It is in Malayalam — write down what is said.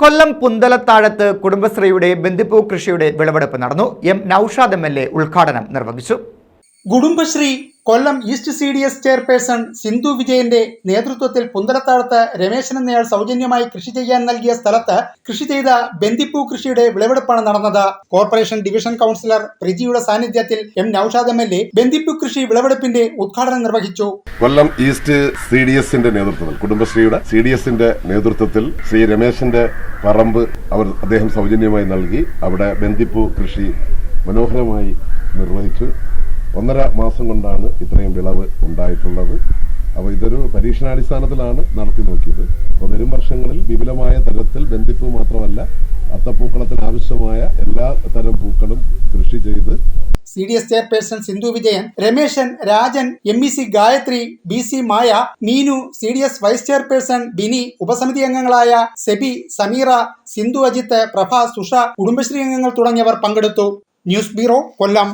കൊല്ലം പുന്തലത്താഴത്ത് കുടുംബശ്രീയുടെ ബന്ദിപ്പൂ കൃഷിയുടെ വിളവെടുപ്പ് നടന്നു. എം നൌഷാദ് എ ഉദ്ഘാടനം നിർവഹിച്ചു. Kudumbashree Kollam east C D S chairperson Sindhu വിജയന്റെ നേതൃത്വത്തിൽ പുന്തലത്താഴത്ത് രമേശൻ എന്നയാൾ സൗജന്യമായി കൃഷി ചെയ്യാൻ നൽകിയ സ്ഥലത്ത് കൃഷി ചെയ്ത ബന്ദിപ്പൂ കൃഷിയുടെ വിളവെടുപ്പാണ് നടന്നത്. കോർപ്പറേഷൻ ഡിവിഷൻ കൗൺസിലർ പ്രിജിയുടെ സാന്നിധ്യത്തിൽ M Naushad M L A ബന്ദിപ്പൂ കൃഷി വിളവെടുപ്പിന്റെ ഉദ്ഘാടനം നിർവഹിച്ചു. കൊല്ലം ഈസ്റ്റ് സി ഡി എസിന്റെ നേതൃത്വത്തിൽ കുടുംബശ്രീയുടെ സി ഡി എസിന്റെ നേതൃത്വത്തിൽ ശ്രീ രമേശന്റെ പറമ്പ് അവർ അദ്ദേഹം സൗജന്യമായി നൽകി അവിടെ ബന്ദിപ്പൂ കൃഷി മനോഹരമായി നിർവഹിച്ചു. ഒന്നര മാസം കൊണ്ടാണ് ഇത്രയും വിളവ് ഉണ്ടായിട്ടുള്ളത്. അപ്പോൾ ഇതൊരു പരീക്ഷണാടിസ്ഥാനത്തിലാണ് നടത്തി നോക്കിയത്. അപ്പോൾ വരും വർഷങ്ങളിൽ വിപുലമായ തരത്തിൽ ബന്ധിപ്പൂ മാത്രമല്ല അത്തപ്പൂക്കളത്തിന് ആവശ്യമായ എല്ലാ തരം പൂക്കളും കൃഷി ചെയ്ത് C D S chairperson Sindhu Vijayan Rameshan Rajan M E C Gayathri B C Maya Meenu C D S vice chairperson Bini ഉപസമിതി അംഗങ്ങളായ സെബി സമീറ സിന്ധു അജിത്ത് പ്രഭ സുഷ കുടുംബശ്രീ അംഗങ്ങൾ തുടങ്ങിയവർ പങ്കെടുത്തു. News bureau Kollam.